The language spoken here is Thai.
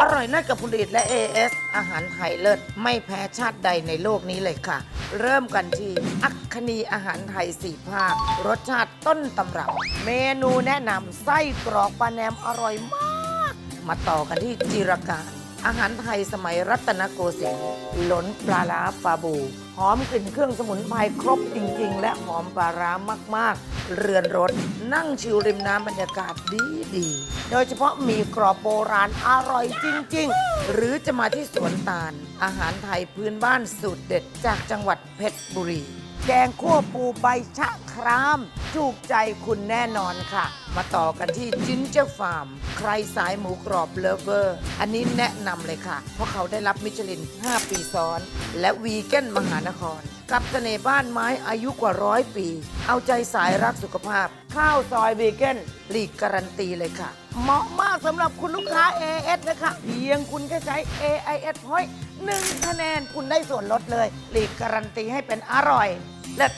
อร่อยน่ากับผลิตและ AS อาหารไทยเลิศไม่แพ้ชาติใดในโลกนี้เลยค่ะ เริ่มกันที่อัคคณีอาหารไทยสี่ภาค รสชาติต้นตำรับ เมนูแนะนำไส้กรอกปลาแหนมอร่อยมาก มาต่อกันที่จิรการ อาหารไทยสมัยรัตนโกสินทร์หลนปลาร้าปลาบู หอมกลิ่นเครื่องสมุนไพรครบจริง ๆ และหอมปลาร้ามาก ๆ เรือนรถนั่งชิลริมน้ำบรรยากาศดีดีๆ โดยเฉพาะหมีกรอบโบราณอร่อยจริง ๆ หรือจะมาที่สวนตาล อาหารไทยพื้นบ้านสูตรเด็ดจากจังหวัดเพชรบุรี แกงคั่วปูใบชะคราม จูกใจคุณแน่นอนค่ะ มาต่อกันที่จินเจอร์ฟาร์ม ใครสายหมูกรอบเลเวอร์ อันนี้แนะนำเลยค่ะ เพราะเขาได้รับมิชลิน 5 ปีซ้อน และวีแกนมหานคร กับเสน่ห์บ้านไม้อายุกว่าร้อยปี เอาใจสายรักสุขภาพ ข้าวซอยวีแกนหลีกการันตีเลยค่ะ เหมาะมากสำหรับคุณลูกค้า AS นะคะเพียงคุณแค่ใช้ AIS Point หนึ่งคะแนนคุณได้ส่วนลดเลยหลีกการันตีให้เป็นอร่อยเลิศ